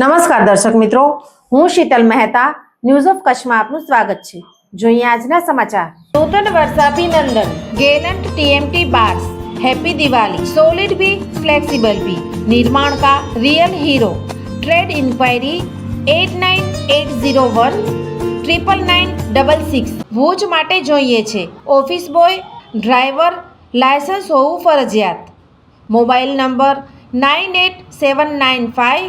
નમસ્કાર દર્શક મિત્રો, હું શીતલ મહેતા ન્યૂઝ ઓફ કચ્છમાં આપનું સ્વાગત છે. જોઈએ આજના સમાચાર. નૂતન વર્ષાભિનંદન gallant TMT bars happy Diwali solid be flexible be નિર્માણ કા real hero trade inquiry eight nine eight zero one triple nine double six Bhuj માટે જોઈએ છે. ઓફિસ બોય ડ્રાઈવર લાયસન્સ હોવું ફરજિયાત. Mobile number nine eight seven nine five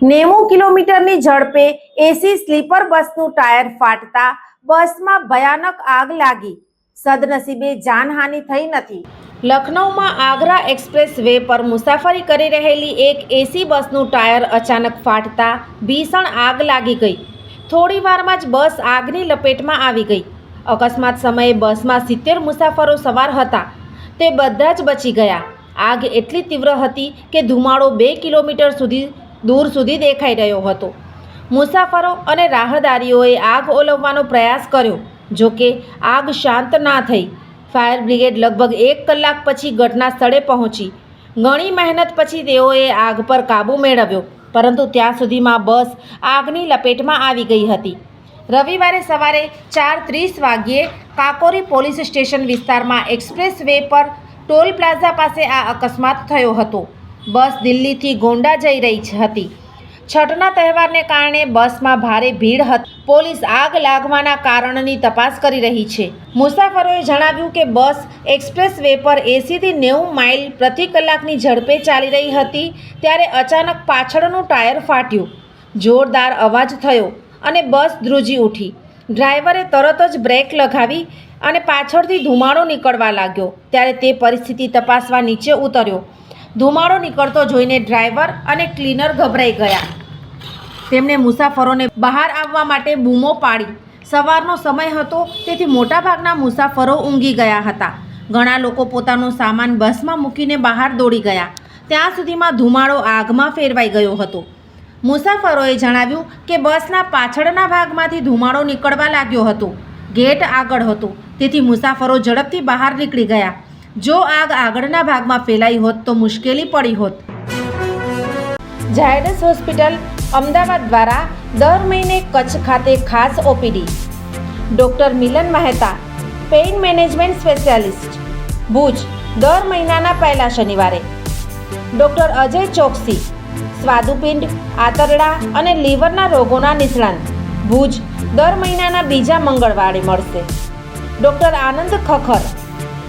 નેવું કિલોમીટરની ઝડપે એસી સ્લીપર બસનું ટાયર ફાટતા બસમાં ભયાનક આગ લાગી. સદનસીબે જાનહાનિ થઈ નથી. લખનૌમાં આગ્રા એક્સપ્રેસ વે પર મુસાફરી કરી રહેલી એક એસી બસનું ટાયર અચાનક ફાટતા ભીષણ આગ લાગી ગઈ. થોડી વારમાં જ બસ આગની લપેટમાં આવી ગઈ. અકસ્માત સમયે બસમાં સિત્તેર મુસાફરો સવાર હતા. તે બધા જ બચી ગયા. આગ એટલી તીવ્ર હતી કે ધુમાડો બે કિલોમીટર સુધી દૂર સુધી દેખાઈ રહ્યો હતો. મુસાફરો અને રાહદારીઓએ આગ ઓલવવાનો પ્રયાસ કર્યો, જો કે આગ શાંત ના થઈ. ફાયર બ્રિગેડ લગભગ એક કલાક પછી ઘટના સ્થળે પહોંચી. ઘણી મહેનત પછી તેઓએ આગ પર કાબૂ મેળવ્યો, પરંતુ ત્યાં સુધીમાં બસ આગની લપેટમાં આવી ગઈ હતી. રવિવારે સવારે ચાર ત્રીસ વાગ્યે કાકોરી પોલીસ સ્ટેશન વિસ્તારમાં એક્સપ્રેસ વે પર ટોલ પ્લાઝા પાસે આ અકસ્માત થયો હતો. બસ દિલ્હીથી ગોંડા જઈ રહી હતી. છઠના તહેવારને કારણે બસમાં ભારે ભીડ હતી પોલીસ આગ લાગવાના કારણની તપાસ કરી રહી છે. મુસાફરોએ જણાવ્યું કે બસ એક્સપ્રેસ વે પર એંસીથી નેવું માઇલ પ્રતિ કલાકની ઝડપે ચાલી રહી હતી, ત્યારે અચાનક પાછળનું ટાયર ફાટ્યું. જોરદાર અવાજ થયો અને બસ ધ્રુજી ઉઠી. ડ્રાઈવરે તરત જ બ્રેક લગાવી અને પાછળથી ધુમાડો નીકળવા લાગ્યો. ત્યારે તે પરિસ્થિતિ તપાસવા નીચે ઉતર્યો. ધુમાડો નીકળતો જોઈને ડ્રાઈવર અને ક્લીનર ગભરાઈ ગયા. તેમણે મુસાફરોને બહાર આવવા માટે બૂમો પાડી. સવારનો સમય હતો, તેથી મોટાભાગના મુસાફરો ઊંઘી ગયા હતા. ઘણા લોકો પોતાનો સામાન બસમાં મૂકીને બહાર દોડી ગયા. ત્યાં સુધીમાં ધુમાડો આગમાં ફેરવાઈ ગયો હતો. મુસાફરોએ જણાવ્યું કે બસના પાછળના ભાગમાંથી ધુમાડો નીકળવા લાગ્યો હતો. ગેટ આગળ હતો, તેથી મુસાફરો ઝડપથી બહાર નીકળી ગયા. જો આગ આગળના ભાગમાં ફેલાઈ હોત તો મુશ્કેલી પડી હોત. ઝાયડસ હોસ્પિટલ અમદાવાદ દ્વારા દર મહિને કચ્છ ખાતે ખાસ OPD. Doctor Milan Mehta, pain management specialist. Bhuj, દર મહિનાના પહેલા શનિવારે. ડૉક્ટર અજય ચોકસી, સ્વાદુપિંડ, આંતરડા અને લીવરના રોગોના નિષ્ણાંત. ભુજ, દર મહિનાના બીજા મંગળવારે મળશે. Doctor Anand Khakhar